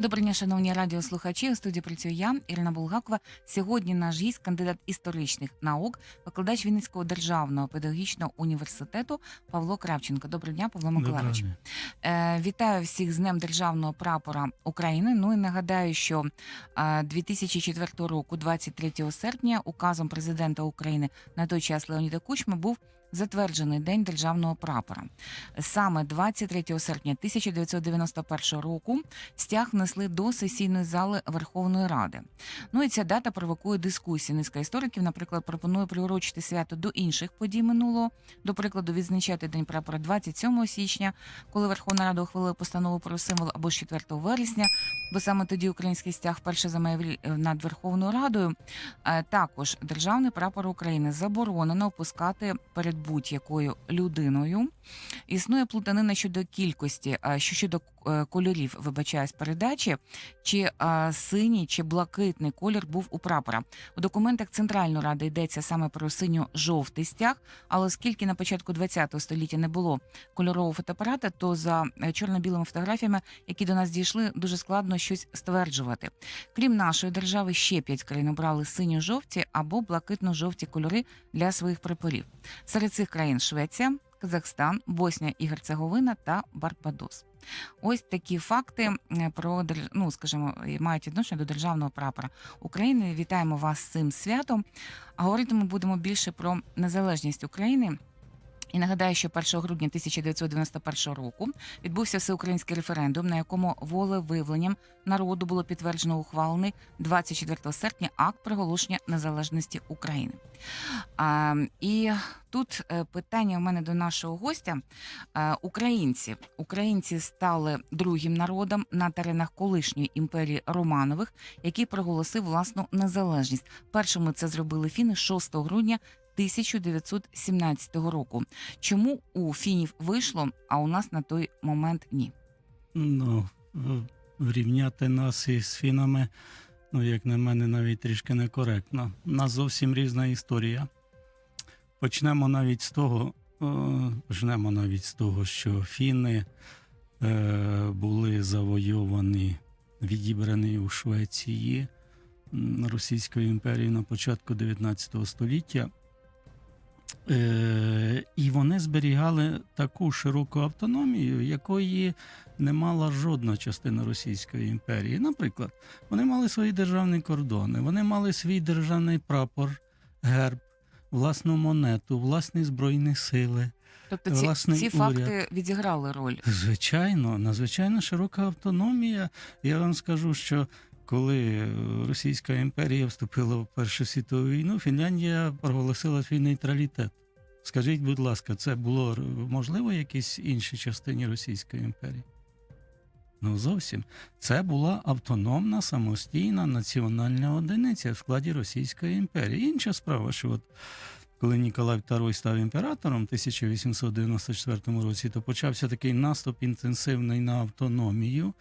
Доброго дня, шановні радіослухачі. У студії працює я, Ірина Булгакова. Сьогодні наш гість, кандидат історичних наук, викладач Вінницького державного педагогічного університету Павло Кравченко. Доброго дня, Павло Миколаївич. Е, вітаю всіх з Днем Державного прапора України. Ну і нагадаю, що е, 2004 року, 23 серпня, указом президента України на той час Леоніда Кучми був затверджений День державного прапора. Саме 23 серпня 1991 року стяг внесли до сесійної зали Верховної Ради. Ну і ця дата провокує дискусії. Низка істориків, наприклад, пропонує приурочити свято до інших подій минулого. До прикладу, відзначати День прапора 27 січня, коли Верховна Рада ухвалила постанову про символ або з 4 вересня, бо саме тоді український стяг вперше замаяврів над Верховною Радою. Е, Також державний прапор України заборонено опускати перед будь-якою людиною. Існує плутанина щодо кількості, а що щодо кольорів, вибачаюсь, передачі, чи е, синій чи блакитний колір був у прапора. У документах Центральної ради йдеться саме про синьо-жовтий стяг, але оскільки на початку ХХ століття не було кольорового фотоапарата, то за е, чорно-білими фотографіями, які до нас дійшли, дуже складно щось стверджувати. Крім нашої держави, ще п'ять країн обрали синьо-жовті або блакитно-жовті кольори для своїх прапорів. Серед цих країн Швеція, Казахстан, Боснія і Герцеговина та Барбадос. Ось такі факти про ну, скажімо, мають відношення до державного прапора України. Вітаємо вас з цим святом. А говорити ми будемо більше про незалежність України. І нагадаю, що 1 грудня 1991 року відбувся всеукраїнський референдум, на якому волевиявленням народу було підтверджено ухвалений 24 серпня акт проголошення незалежності України. А, і тут е, питання у мене до нашого гостя. Е, Українці українці стали другим народом на теренах колишньої імперії Романових, який проголосив власну незалежність. Першими це зробили фіни 6 грудня 1917 року. Чому у фінів вийшло, а у нас на той момент ні? Ну, в- врівняти нас із фінами, ну, як на мене, навіть трішки некоректно. У нас зовсім різна історія. Почнемо навіть з того, е, почнемо навіть з того, що фіни е, були завойовані, відібрані у Швеції Російської імперії на початку 19 століття. Е, і вони зберігали таку широку автономію, якої не мала жодна частина Російської імперії. Наприклад, вони мали свої державні кордони, вони мали свій державний прапор, герб, власну монету, власні збройні сили. Тобто ці, Власний ці уряд. факти відіграли роль. Звичайно, надзвичайно широка автономія. Я вам скажу, що коли е, Російська імперія вступила в Першу світову війну, Фінляндія проголосила свій нейтралітет. Скажіть, будь ласка, це було можливо в якійсь іншій частині Російської імперії? Ну, зовсім. Це була автономна, самостійна національна одиниця в складі Російської імперії. Інша справа, що от коли Ніколай II став імператором в 1894 році, то почався такий наступ інтенсивний на автономію,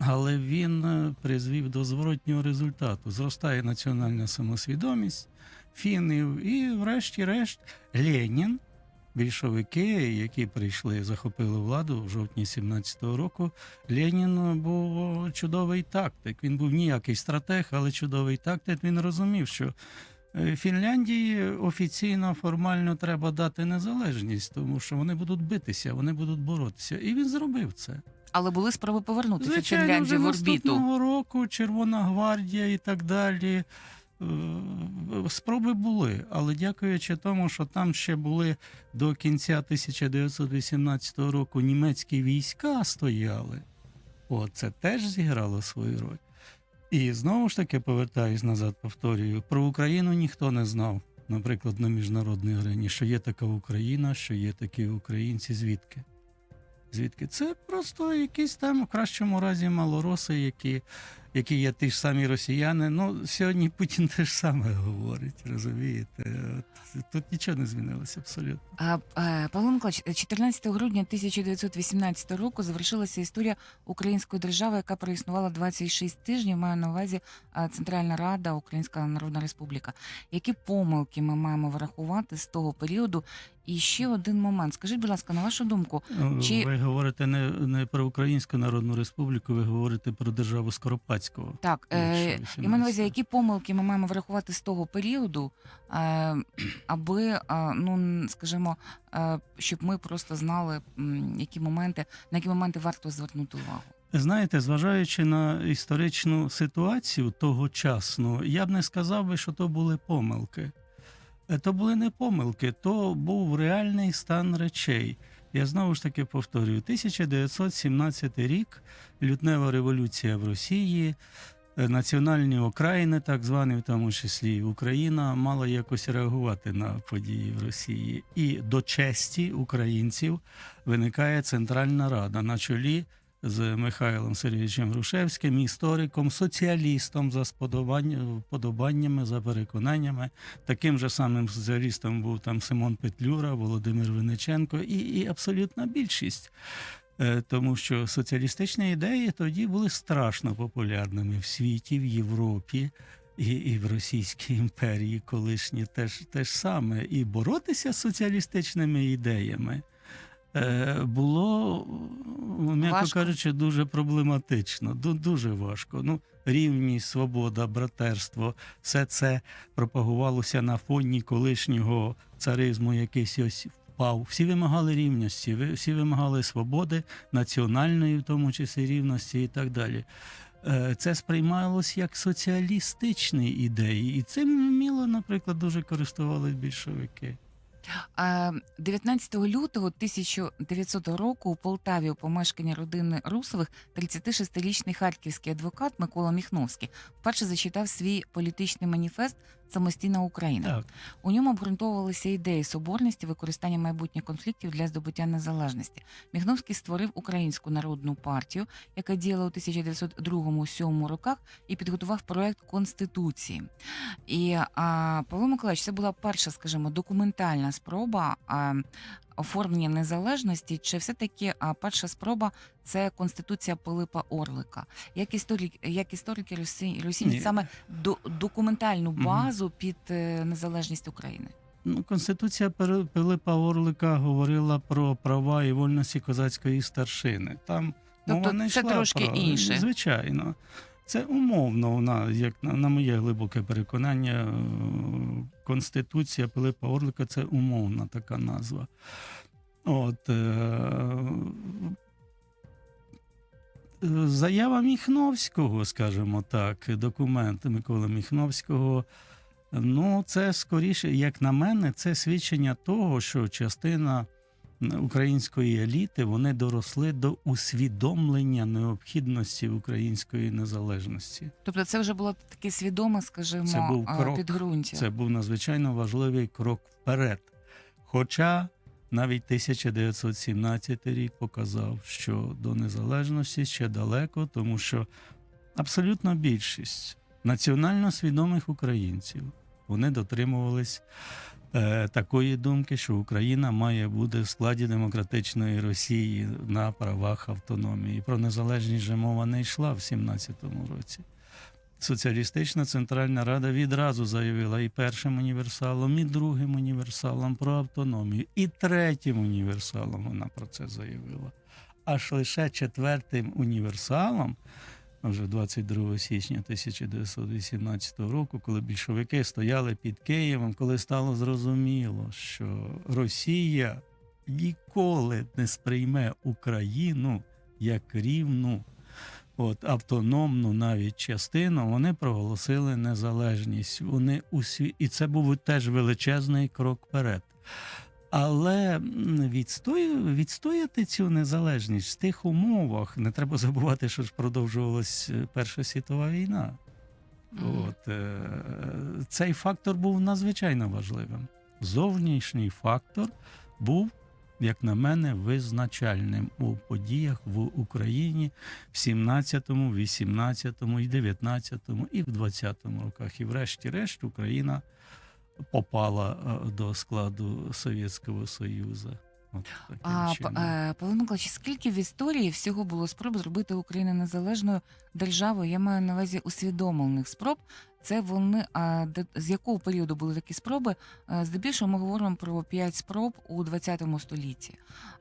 але він е, призвів до зворотнього результату. Зростає національна самосвідомість фінів, і, врешті-решт, Ленін, більшовики, які прийшли, захопили владу в жовтні 17-го року. Ленін був чудовий тактик. Він був ніякий стратег, але чудовий тактик. Він розумів, що Е, Фінляндії офіційно формально треба дати незалежність, тому що вони будуть битися, вони будуть боротися. І він зробив це. Але були спроби повернутися Звичайно, вже в орбіту. наступного року Червона гвардія і так далі. е, Спроби були, але дякуючи тому, що там ще були до кінця 1918 року німецькі війська стояли. О, це теж зіграло свою роль. І знову ж таки повертаюсь назад, повторюю, про Україну ніхто не знав, наприклад, на міжнародній арені, що є така Україна, що є такі українці, звідки? Звідки? Це просто якісь там, в кращому разі, малороси, які які є ті ж самі росіяни. Ну, сьогодні Путін те ж саме говорить, розумієте? От, тут нічого не змінилося абсолютно. А, е, Павло Миколаївич, 14 грудня 1918 року завершилася історія української держави, яка проіснувала 26 тижнів. Маю на увазі е, Центральна Рада, Українська Народна Республіка. Які помилки ми маємо врахувати з того періоду? І ще один момент. Скажіть, будь ласка, на вашу думку, Ну, Чи- Ви говорите не, не про Українську Народну Республіку, ви говорите про державу Скоропадського. так е, Якщо я увазі, які помилки ми маємо врахувати з того періоду, е, аби е, ну скажімо, е, щоб ми просто знали, які моменти, на які моменти варто звернути увагу. Знаєте, зважаючи на історичну ситуацію тогочасну, я б не сказав би, що то були помилки. Е, То були не помилки, то був реальний стан речей. Я знову ж таки повторюю: 1917 рік, лютнева революція в Росії, е, національні окраїни, так звані, в тому числі Україна, мала якось реагувати на події в Росії. І до честі українців виникає Центральна Рада на чолі з Михайлом Сергійовичем Грушевським, істориком, соціалістом за вподобаннями, за переконаннями. Таким же самим соціалістом був там Симон Петлюра, Володимир Винниченко і, і абсолютна більшість. Е, Тому що соціалістичні ідеї тоді були страшно популярними в світі, в Європі. І, і в Російській імперії колишні теж, теж саме. І боротися з соціалістичними ідеями було, м'яко Важко. кажучи, дуже проблематично, ду- дуже важко. Ну, рівність, свобода, братерство, все це пропагувалося на фоні колишнього царизму, якийсь ось впав. Всі вимагали рівності, всі вимагали свободи, національної, в тому числі рівності і так далі. Е, Це сприймалось як соціалістичні ідеї, і цим вміло, наприклад, дуже користувались більшовики. Е, 19 лютого 1900 року у Полтаві у помешканні родини Русових 36-річний харківський адвокат Микола Міхновський вперше зачитав свій політичний маніфест Самостійна Україна. Так. У ньому обґрунтовувалися ідеї соборності, використання майбутніх конфліктів для здобуття незалежності. Міхновський створив Українську народну партію, яка діяла у 1902-1907 роках, і підготував проект конституції. І а, Павло Миколаївич, це була перша, скажімо, документальна спроба а, оформлення незалежності. Чи все-таки перша спроба це конституція Пилипа Орлика? Як історик, як історики Росі- розцінюють саме до, документальну базу під е, незалежність України? Ну, Конституція Пилипа Орлика говорила про права і вольності козацької старшини. Там Тобто мова не це йшла трошки про... інше. Звичайно. Це умовно, вона, як на, на моє глибоке переконання, Конституція Пилипа Орлика це умовна така назва. От, е, Заява Міхновського, скажімо так, документ Миколи Міхновського. Ну, це скоріше, як на мене, це свідчення того, що частина української еліти вони доросли до усвідомлення необхідності української незалежності. Тобто, це вже було таке свідоме, скажімо, Це був крок. підґрунтя. Це був надзвичайно важливий крок вперед. Хоча навіть 1917 рік показав, що до незалежності ще далеко, тому що абсолютна більшість національно свідомих українців вони дотримувались е, такої думки, що Україна має бути в складі демократичної Росії на правах автономії. Про незалежність же мова не йшла в 17-му році. Соціалістична Центральна Рада відразу заявила і першим універсалом, і другим універсалом про автономію, і третім універсалом вона про це заявила. Аж лише четвертим універсалом, вже 22 січня 1918 року, коли більшовики стояли під Києвом, коли стало зрозуміло, що Росія ніколи не сприйме Україну як рівну от автономну навіть частину, вони проголосили незалежність. Вони усві... І це був теж величезний крок вперед. Але відстояти цю незалежність в тих умовах не треба забувати, що ж продовжувалась е, Перша світова війна. Мгм. От, е, цей фактор був надзвичайно важливим. Зовнішній фактор був як на мене, визначальним у подіях в Україні в 17-му, 18-му, і 19-му, і в 20-му роках. І врешті-решт Україна попала до складу Совєтського Союзу. От А п- чином. е, Павло Миколаївич, скільки в історії всього було спроб зробити Україну незалежною державою? Я маю на увазі усвідомлених спроб. Це вони а, де- з якого періоду були такі спроби? Е, Здебільшого ми говоримо про п'ять спроб у 20 столітті.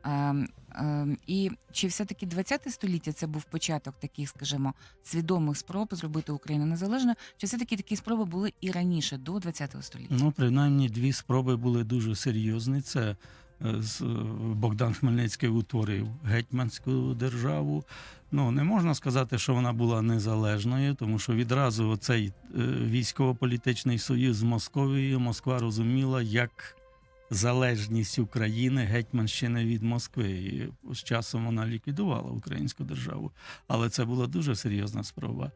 Ем, ем, І чи все-таки 20 століття це був початок таких, скажімо, свідомих спроб зробити Україну незалежною? Чи все-таки такі спроби були і раніше, до 20 століття? Ну, принаймні, дві спроби були дуже серйозні. Це е, е, Богдан Хмельницький утворив гетьманську державу. Ну, не можна сказати, що вона була незалежною, тому що відразу цей військово-політичний союз з Московією Москва розуміла як залежність України Гетьманщини від Москви. І з часом вона ліквідувала українську державу. Але це була дуже серйозна спроба.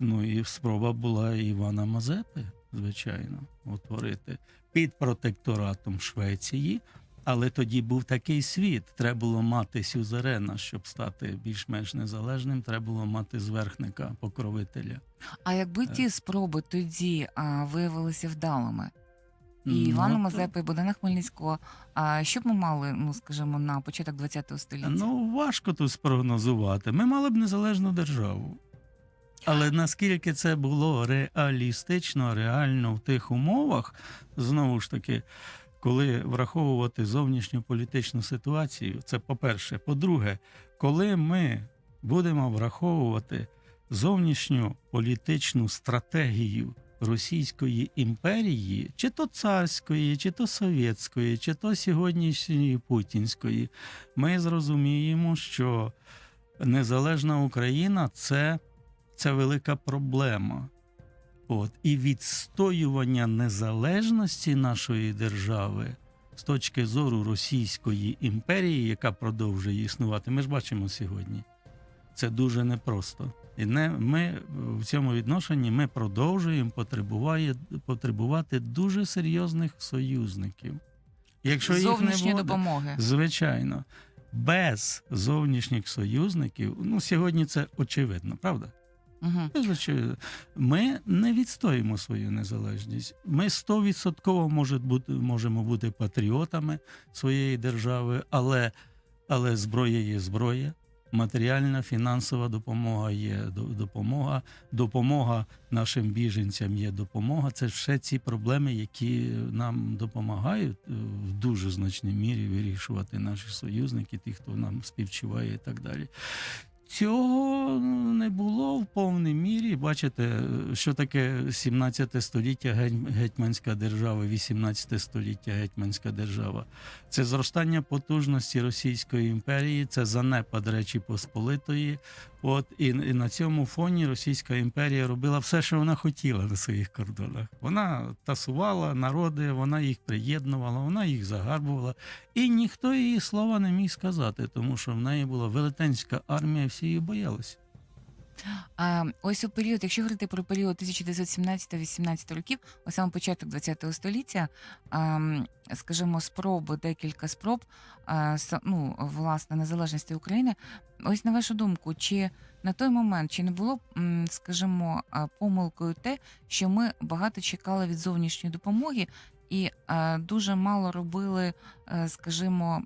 Ну і спроба була Івана Мазепи, звичайно, утворити під протекторатом Швеції. Але тоді був такий світ. Треба було мати сюзерена, щоб стати більш-менш незалежним. Треба було мати зверхника, покровителя. А якби Е. ті спроби тоді а, виявилися вдалими, і Ну, Івана Мазепи, і Богдана Хмельницького, а що б ми мали, ну скажімо, на початок ХХ століття? Ну, важко тут спрогнозувати. Ми мали б незалежну державу. Але наскільки це було реалістично, реально в тих умовах, знову ж таки, коли враховувати зовнішню політичну ситуацію, це по-перше. По-друге, коли ми будемо враховувати зовнішню політичну стратегію Російської імперії, чи то царської, чи то совєтської, чи то сьогоднішньої путінської, ми зрозуміємо, що незалежна Україна це, це велика проблема. От. І відстоювання незалежності нашої держави з точки зору Російської імперії, яка продовжує існувати, ми ж бачимо сьогодні. Це дуже непросто. І не, ми в цьому відношенні ми продовжуємо потребуває, потребувати дуже серйозних союзників. Якщо їх не буде, допомоги. Звичайно, без зовнішніх союзників, ну сьогодні це очевидно, правда? Це. Ми не відстоїмо свою незалежність. Ми стовідсотково може бути, можемо бути патріотами своєї держави, але, але зброя є зброя. Матеріальна, фінансова допомога є допомога, допомога нашим біженцям є допомога. Це все ці проблеми, які нам допомагають е, в дуже значній мірі вирішувати наші союзники, ті, хто нам співчуває і так далі. Цього ну, не було в повній мірі. Бачите, що таке 17 століття геть- гетьманська держава, 18 століття гетьманська держава. Це зростання потужності Російської імперії, це занепад Речі Посполитої. От і, і на цьому фоні Російська імперія робила все, що вона хотіла на своїх кордонах. Вона тасувала народи, вона їх приєднувала, вона їх загарбувала. І ніхто її слова не міг сказати, тому що в неї була велетенська армія, всі її боялися. А, ось у період, якщо говорити про період 1917-18 років, ось саме початок ХХ століття, а, скажімо, спроби, декілька спроб, а, ну, власне, незалежності України. Ось на вашу думку, чи на той момент чи не було, скажімо, помилкою те, що ми багато чекали від зовнішньої допомоги і е, дуже мало робили, е, скажімо,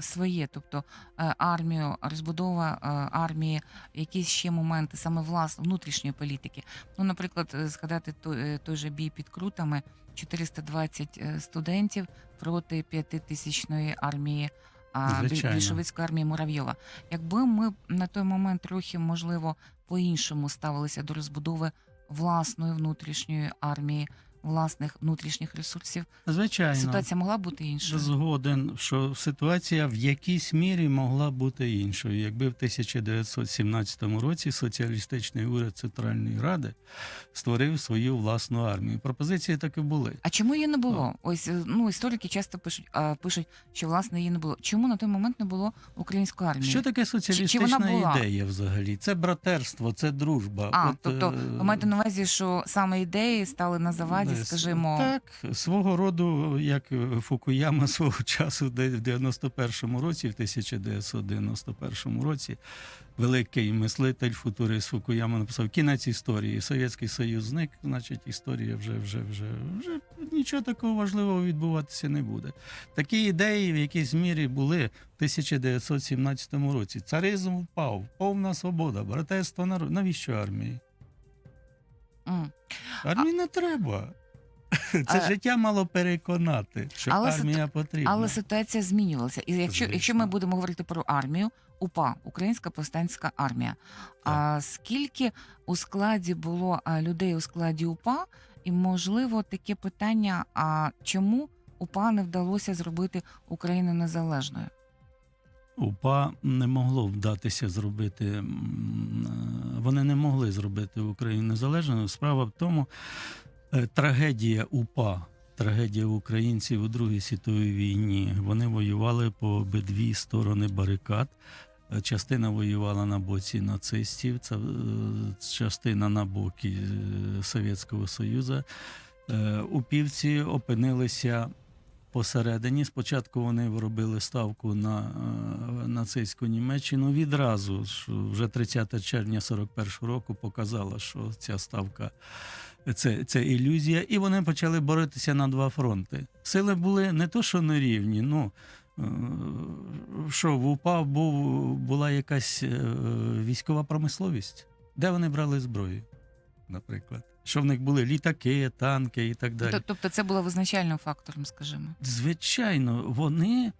своє, тобто е, армію, розбудова е, армії, якісь ще моменти саме власне внутрішньої політики. Ну, наприклад, згадати той, той же бій під крутами, 420 е, студентів проти п'ятитисячної армії. Звичайно. більшовицької армії Муравйова. Якби ми на той момент трохи, можливо, по-іншому ставилися до розбудови власної внутрішньої армії, власних внутрішніх ресурсів, Звичайно, ситуація могла бути іншою. згоден, що ситуація в якійсь мірі могла бути іншою. Якби в 1917 році соціалістичний уряд Центральної Ради створив свою власну армію. Пропозиції таки були. А чому її не було? Ось е, ну історики часто пишуть, а, пишуть, що власне її не було. Чому на той момент не було української армії? Що таке соціалістична вона була? ідея взагалі? Це братерство, це дружба. А, От, тобто е, ви маєте на увазі, що саме ідеї стали на заваді Е, скажімо, Так, свого роду, як Фукуяма свого часу, де в 91-му році, в 1991 році, великий мислитель, футурист Фукуяма написав кінець історії. Совєтський Союз зник, значить, історія вже, вже, вже, вже нічого такого важливого відбуватися не буде. Такі ідеї в якійсь мірі були в 1917 році. Царизм впав, повна свобода, братерство народу. Навіщо армії? М. Армії не треба. Це А- життя мало переконати, що Але армія потрібна. але ситуація змінювалася. І якщо, якщо ми будемо говорити про армію, УПА, Українська повстанська армія. А скільки у складі було а, людей у складі УПА, і можливо таке питання: а чому УПА не вдалося зробити Україну незалежною? УПА не могло вдатися зробити. м, Вони не могли зробити Україну незалежною. Справа в тому, е, трагедія УПА, трагедія українців у Другій світовій війні. Вони воювали по обидві сторони барикад. Е, Частина воювала на боці нацистів, це, е, частина на боці Совєтського Союзу. Упівці опинилися посередині. Спочатку вони робили ставку на е, нацистську Німеччину. Відразу вже 30 червня 41 року показала, що ця ставка це, це ілюзія, і вони почали боротися на два фронти. Сили були не то, що нерівні, ну. е, Що в УПА був, була якась е, військова промисловість? Де вони брали зброю, наприклад? Що в них були літаки, танки і так далі. Тобто це було визначальним фактором, скажімо. Звичайно, вони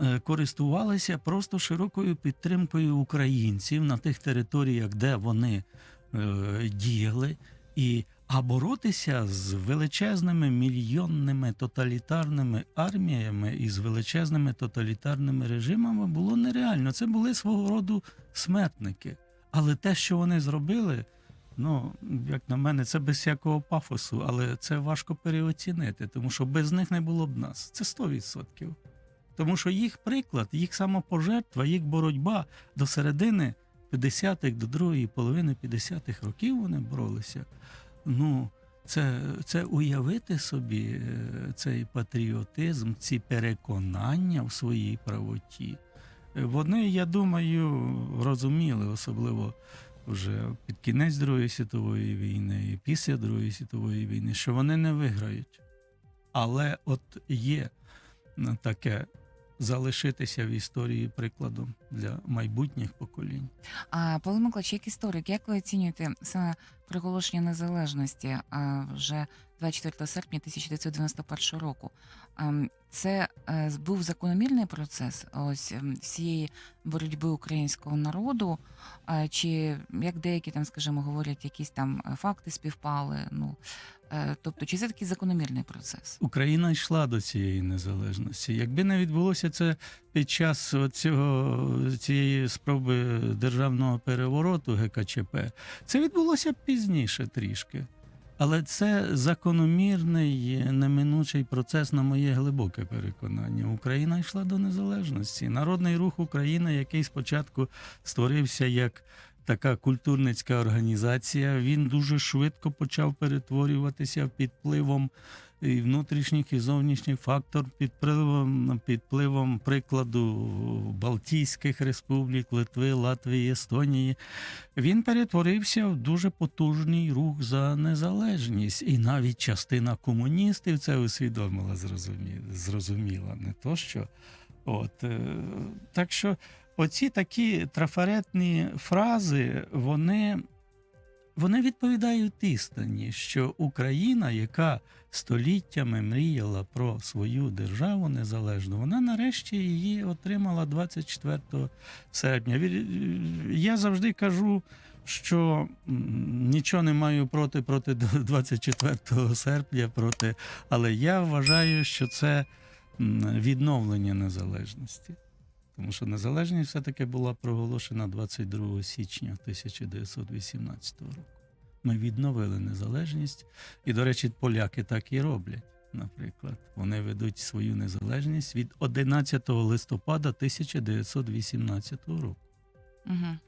е, користувалися просто широкою підтримкою українців на тих територіях, де вони е, діяли, і а боротися з величезними мільйонними тоталітарними арміями і з величезними тоталітарними режимами було нереально. Це були свого роду смертники. Але те, що вони зробили, ну як на мене, це без всякого пафосу, але це важко переоцінити, тому що без них не було б нас. Це 100%. Тому що їх приклад, їх самопожертва, їх боротьба до середини 50-х, до другої половини 50-х років вони боролися. Ну, це, це уявити собі е, цей патріотизм, ці переконання в своїй правоті. Е, Вони, я думаю, розуміли, особливо вже під кінець Другої світової війни і після Другої світової війни, що вони не виграють. Але от є таке залишитися в історії прикладом для майбутніх поколінь. А Павло Миколаївич, як історик, як ви оцінюєте саме приголошення незалежності а, вже 24 серпня 1991 року? Ем, Це е, був закономірний процес ось ем, всієї боротьби українського народу, чи як деякі там, скажімо, говорять, якісь там е, факти співпали? Ну е, тобто, чи це такий закономірний процес? Україна йшла до цієї незалежності. Якби не відбулося це під час цього, цієї спроби державного перевороту ГКЧП, це відбулося пізніше трішки. Але це закономірний неминучий процес на моє глибоке переконання. Україна йшла до незалежності. Народний рух України, який спочатку створився як така культурницька організація, він дуже швидко почав перетворюватися під впливом і внутрішніх і зовнішніх фактор під впливом, під впливом прикладу Балтійських республік, Литви, Латвії, Естонії. Він перетворився в дуже потужний рух за незалежність. І навіть частина комуністів це усвідомила, зрозуміла. Не то що. От, е, так що оці такі трафаретні фрази, вони, вони відповідають істині, що Україна, яка століттями мріяла про свою державу незалежну, вона нарешті її отримала 24 серпня. Я завжди кажу, що нічого не маю проти проти 24 серпня, проти, але я вважаю, що це відновлення незалежності. Тому що незалежність все-таки була проголошена 22 січня 1918 року. Ми відновили незалежність, і, до речі, поляки так і роблять. Наприклад, вони ведуть свою незалежність від 11 листопада 1918 року. Угу.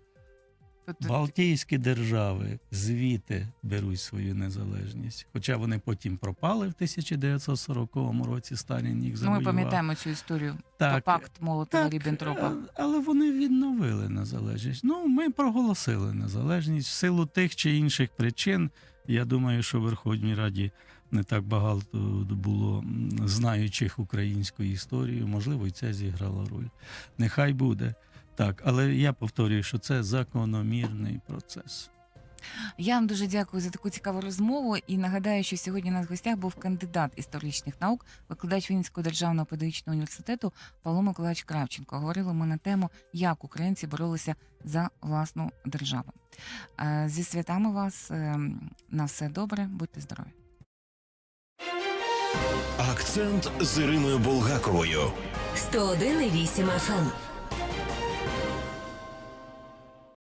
Балтійські держави звідти беруть свою незалежність. Хоча вони потім пропали в 1940 році. Сталін їх ну, завоював. ми пам'ятаємо цю історію. Так, про пакт Молотова Ріббентропа. е, але вони відновили незалежність. Ну, ми проголосили незалежність в силу тих чи інших причин. Я думаю, що в Верховній Раді не так багато було знаючих українську історію. Можливо, і це зіграло роль. Нехай буде. Так, але я повторюю, що це закономірний процес. Я вам дуже дякую за таку цікаву розмову і нагадаю, що сьогодні у нас в гостях був кандидат історичних наук, викладач Вінницького державного педагогічного університету Павло Миколаївич Кравченко. Говорили ми на тему, як українці боролися за власну державу. Е, Зі святами вас е, на все добре, будьте здорові. Акцент з Іриною Булгаковою. 101,8 FM.